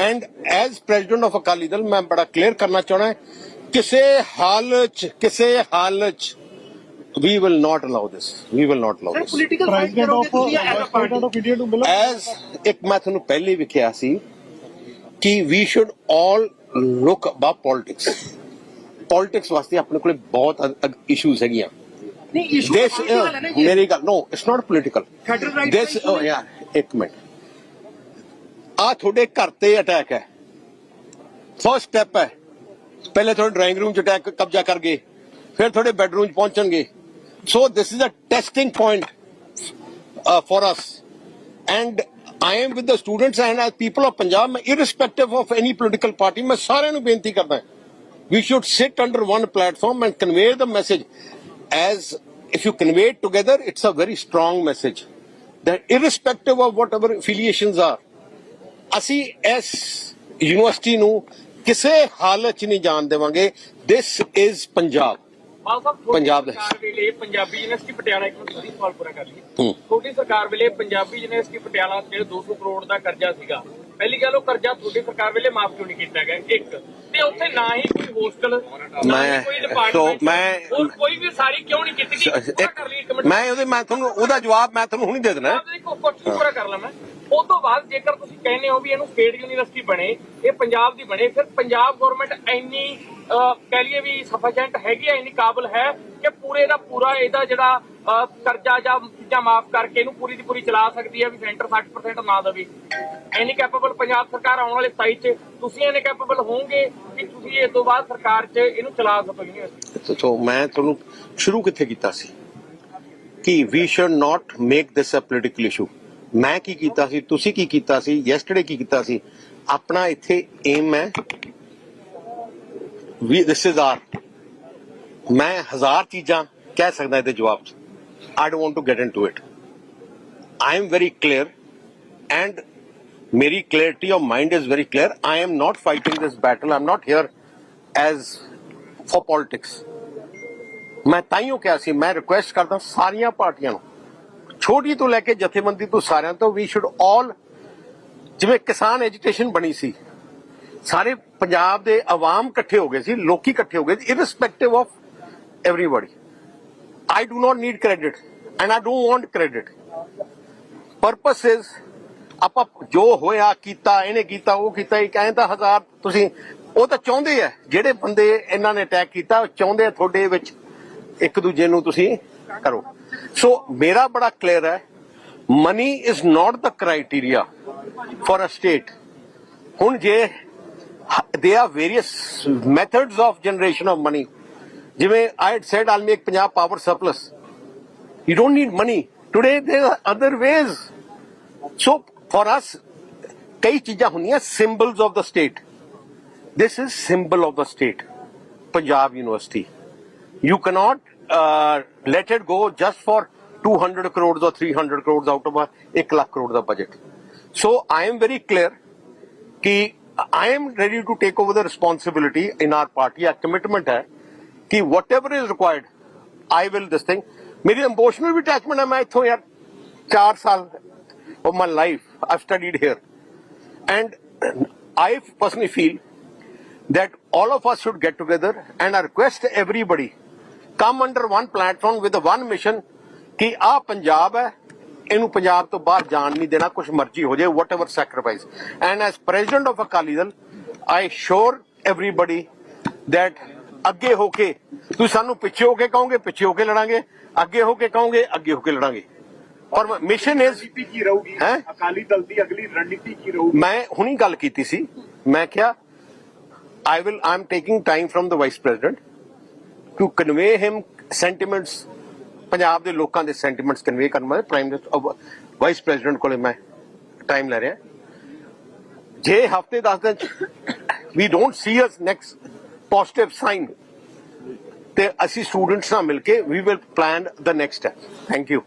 And as president of Akali Dal ਮੈਂ ਬੜਾ clear ਕਰਨਾ ਚਾਹਣਾ ਕਿਸੇ ਹਾਲ ਚ ਕਿਸੇ ਹਾਲ ਚ we will not allow this. We will not allow this. Political as ਇੱਕ ਮੈਂ ਤੁਹਾਨੂੰ ਪਹਿਲੇ ਵੀ ਕਿਹਾ ਸੀ ਕਿ ਵੀ should all look above politics politics ਵਾਸਤੇ ਆਪਣੇ ਕੋਲੇ ਬਹੁਤ ਇਸ਼ੂਜ਼ ਹੈਗੀਆਂ। ਨਹੀਂ ਇਸ਼ੂ ਪੋਲੀਟੀਕਲ ਨਾ ਮੇਰੀ ਗੱਲ no it's not political federal right this oh yeah ਇੱਕ ਮਿੰਟ। ਆ ਤੁਹਾਡੇ ਘਰ ਤੇ ਅਟੈਕ ਹੈ ਫਸਟ ਸਟੈਪ ਹੈ ਪਹਿਲੇ ਤੁਹਾਡੇ ਡਰਾਇੰਗ ਰੂਮ ਚ ਅਟੈਕ ਕਬਜ਼ਾ ਕਰ ਗਏ ਫਿਰ ਤੁਹਾਡੇ ਬੈਡਰੂਮ ਚ ਪਹੁੰਚਣਗੇ so this is a testing point for us and I am with the students and as people of Punjab irrespective of any political party ਮੈਂ ਸਾਰਿਆਂ ਨੂੰ ਬੇਨਤੀ ਕਰਦਾ we should sit under one platform and convey the message as if you convey it together it's a very strong message that irrespective of whatever affiliations are ਅਸੀਂ ਇਸ university ਨੂੰ ਕਿਸੇ ਹਾਲਤ 'ਚ ਨਹੀਂ ਜਾਣ ਦੇਵਾਂਗੇ। ਦਿਸ ਇਜ਼ ਪੰਜਾਬ ਸਾਹਿਬ ਪੰਜਾਬ ਦੇ- ਸਰਕਾਰ ਵੇਲੇ ਪੰਜਾਬੀ ਯੂਨੀਵਰਸਿਟੀ ਪਟਿਆਲਾ ਇੱਕ ਮਿੰਟ ਤੁਸੀਂ ਸਵਾਲ ਪੂਰਾ ਕਰ ਲਈਏ। ਹੂੰ। ਤੁਹਾਡੀ ਸਰਕਾਰ ਵੇਲੇ ਪੰਜਾਬੀ ਯੂਨੀਵਰਸਿਟੀ ਪਟਿਆਲਾ ਤੇ 200 ਕਰੋੜ ਦਾ ਕਰਜ਼ਾ ਸੀਗਾ। ਪਹਿਲੀ ਗੱਲ ਉਹ ਕਰਜ਼ਾ ਤੁਹਾਡੀ ਸਰਕਾਰ ਵੇਲੇ ਮਾਫ ਕਿਉਂ ਨਹੀਂ ਕੀਤਾ ਗਿਆ? ਇੱਕ ਤੇ ਉੱਥੇ ਨਾ ਹੀ ਕੋਈ ਹੋਸਟਲ ਨਾ ਹੀ ਕੋਈ ਸੋ ਡਿਪਾਰਟਮੈਂਟ ਮੈਂ- ਹੋਰ ਕੋਈ ਵੀ ਸਾਰੀ ਕਿਉਂ ਨਹੀਂ ਕੀਤੀ ਗਈ ਪੂਰਾ ਕਰ ਲਈ ਇੱਕ ਮਿੰਟ ਮੈਂ ਉਹਦੇ ਮੈਂ ਤੁਹਾਨੂੰ ਉਹਦਾ ਜਵਾਬ ਮੈਂ ਤੁਹਾਨੂੰ ਹੁਣੀ ਦੇ ਦੇਣਾ। ਆਪ ਦੇਖੋ ਕੁਐਸਚਨ ਪੂਰਾ ਕਰ ਲਾਂ ਮੈਂ। ਉਸ ਤੋਂ ਬਾਅਦ ਜੇਕਰ ਤੁਸੀਂ ਕਹਿੰਦੇ ਹੋ ਵੀ ਇਹਨੂੰ ਸਟੇਟ ਯੂਨੀਵਰਸਿਟੀ ਬਣੇ ਇਹ ਪੰਜਾਬ ਦੀ ਬਣੇ ਫਿਰ ਪੰਜਾਬ ਗਵਰਨਮੈਂਟ ਇੰਨੀ ਅਹ, ਕਹਿ ਲਈਏ ਵੀ ਸਫੀਸ਼ੀਐਂਟ ਹੈਗੀ ਹੈ ਇੰਨੀ ਕਾਬਲ ਹੈ ਕਿ ਪੂਰੇ ਦਾ ਪੂਰਾ ਇਹਦਾ ਜਿਹੜਾ ਅਹ, ਕਰਜ਼ਾ ਜਾਂ ਚੀਜ਼ਾਂ ਮਾਫ ਕਰਕੇ ਇਹਨੂੰ ਪੂਰੀ ਦੀ ਪੂਰੀ ਚਲਾ ਸਕਦੀ ਹੈ ਵੀ ਸੈਂਟਰ 60% ਨਾ ਦੇਵੇ। ਇੰਨੀ ਕੈਪੇਬਲ ਪੰਜਾਬ ਸਰਕਾਰ ਆਉਣ ਵਾਲੇ 27 ਚ। ਤੁਸੀਂ ਇੰਨੇ ਕੈਪੇਬਲ ਹੋਵੋਗੇ ਕਿ ਤੁਸੀਂ ਇਸ ਤੋਂ ਬਾਅਦ ਸਰਕਾਰ 'ਚ ਇਹਨੂੰ ਚਲਾ ਸਕੋਗੇ? ਸੋ ਮੈਂ ਤੁਹਾਨੂੰ ਸ਼ੁਰੂ ਕਿੱਥੇ ਕੀਤਾ ਸੀ? ਕਿ we should not make this a political issue ਮੈਂ ਕੀ ਕੀਤਾ ਸੀ? ਤੁਸੀਂ ਕੀ ਕੀਤਾ ਸੀ? ਯੈਸਟਰਡੇ ਕੀ ਕੀਤਾ ਸੀ? ਆਪਣਾ ਇੱਥੇ ਏਮ ਹੈ। ਵੀ ਦਿਸ ਇਜ਼ ਆਰ ਮੈਂ ਹਜ਼ਾਰ ਚੀਜ਼ਾਂ ਕਹਿ ਸਕਦਾ ਇਹਦੇ ਜਵਾਬ ਚ। I don't want to get into it I am very clear and ਮੇਰੀ clarity of mind is very clear. I am not fighting this battle. I'm not here as for politics. ਮੈਂ ਤਾਈਓ ਕਿਹਾ ਸੀ ਮੈਂ ਰਿਕੁਐਸਟ ਕਰਦਾ ਸਾਰੀਆਂ ਪਾਰਟੀਆਂ ਨੂੰ ਛੋਟੀ ਤੋਂ ਲੈ ਕੇ ਜਥੇਬੰਦੀ ਤੋਂ ਸਾਰਿਆਂ ਤੋਂ ਵੀ ਸ਼ੁੱਡ ਆਲ ਜਿਵੇਂ ਕਿਸਾਨ ਐਜੀਟੇਸ਼ਨ ਬਣੀ ਸੀ ਸਾਰੇ ਪੰਜਾਬ ਦੇ ਆਵਾਮ ਇਕੱਠੇ ਹੋ ਗਏ ਸੀ ਲੋਕੀ ਇਕੱਠੇ ਹੋ ਗਏ ਸੀ irrespective of everybody I do not need credit and I don't want credit. Purpose is ਆਪਾਂ ਜੋ ਹੋਇਆ, ਕੀਤਾ, ਇਹਨੇ ਕੀਤਾ, ਉਹ ਕੀਤਾ ਇਹ ਕਹਿੰਦਾ ਤਾਂ ਹਜ਼ਾਰ ਤੁਸੀਂ, ਉਹ ਤਾਂ ਚਾਹੁੰਦੇ ਆ, ਜਿਹੜੇ ਬੰਦੇ ਇਹਨਾਂ ਨੇ ਅਟੈਕ ਕੀਤਾ, ਉਹ ਚਾਹੁੰਦੇ ਆ ਤੁਹਾਡੇ ਵਿੱਚ ਇੱਕ ਦੂਜੇ ਨੂੰ ਤੁਸੀਂ ਕਰੋ। ਸੋ ਮੇਰਾ ਬੜਾ ਕਲੀਅਰ ਹੈ money is not the criteria for a state ਹੁਣ ਜੇ they are various methods of generation of money ਜਿਵੇਂ I had said all make Punjab power surplus you don't need money today there are other ways. So for us, ਕਈ ਚੀਜ਼ਾਂ ਹੁੰਦੀਆਂ symbols of the state. This is symbol of the state. Punjab University. You cannot uh, let it go just for 200 crores or 300 crores out of a 1 lakh crore the budget. So I am very clear ਕਿ I am ready to take over the responsibility in our party. Our commitment ਹੈ ਕਿ whatever is required, I will this thing. ਮੇਰੀ emotional ਵੀ attachment ਹੈ ਮੈਂ ਇੱਥੋਂ ਯਾਰ 4 ਸਾਲ of my life I've studied here. And I personally feel that all of us should get together and I request everybody come under one platform with the one mission ਕਿ ਆ ਪੰਜਾਬ ਹੈ ਇਹਨੂੰ ਪੰਜਾਬ ਤੋਂ ਬਾਹਰ ਜਾਣ ਨਹੀਂ ਦੇਣਾ ਕੁਝ ਮਰਜ਼ੀ ਹੋ ਜਾਏ whatever sacrifice and as president of Akali Dal I assure everybody that ਅੱਗੇ ਹੋ ਕੇ ਤੁਸੀਂ ਸਾਨੂੰ ਪਿੱਛੇ ਹੋ ਕੇ ਕਹੋਗੇ ਪਿੱਛੇ ਹੋ ਕੇ ਲੜਾਂਗੇ ਅੱਗੇ ਹੋ ਕੇ ਕਹੋਗੇ ਅੱਗੇ ਹੋ ਕੇ ਲੜਾਂਗੇ ਔਰ ਮਿਸ਼ਨ ਇਜ਼ ਰਣਨੀਤੀ ਕੀ ਰਹੂਗੀ? ਹੈਂ? ਅਕਾਲੀ ਦਲ ਦੀ ਅਗਲੀ ਰਣਨੀਤੀ ਕੀ ਰਹੂਗੀ? ਮੈਂ ਹੁਣੀ ਗੱਲ ਕੀਤੀ ਸੀ। ਮੈਂ ਕਿਹਾ I will I am taking time from the vice president to convey him sentiments Punjab ਦੇ ਲੋਕਾਂ ਦੇ ਸੈਂਟੀਮੈਂਟਸ ਕਨਵੇ ਕਰਨ ਵਾਸਤੇ ਪ੍ਰਾਈਮ ਮਿਨਿਸਟਰ ਵਾਈਸ ਪ੍ਰੈਜ਼ੀਡੈਂਟ ਕੋਲੇ ਮੈਂ ਟਾਈਮ ਲੈ ਰਿਹਾ। ਜੇ ਹਫ਼ਤੇ 10 ਦਿਨ we don't see us next positive sign ਤੇ ਅਸੀਂ ਸਟੂਡੈਂਟਸ ਨਾਲ ਮਿਲ ਕੇ we will plan the next step thank you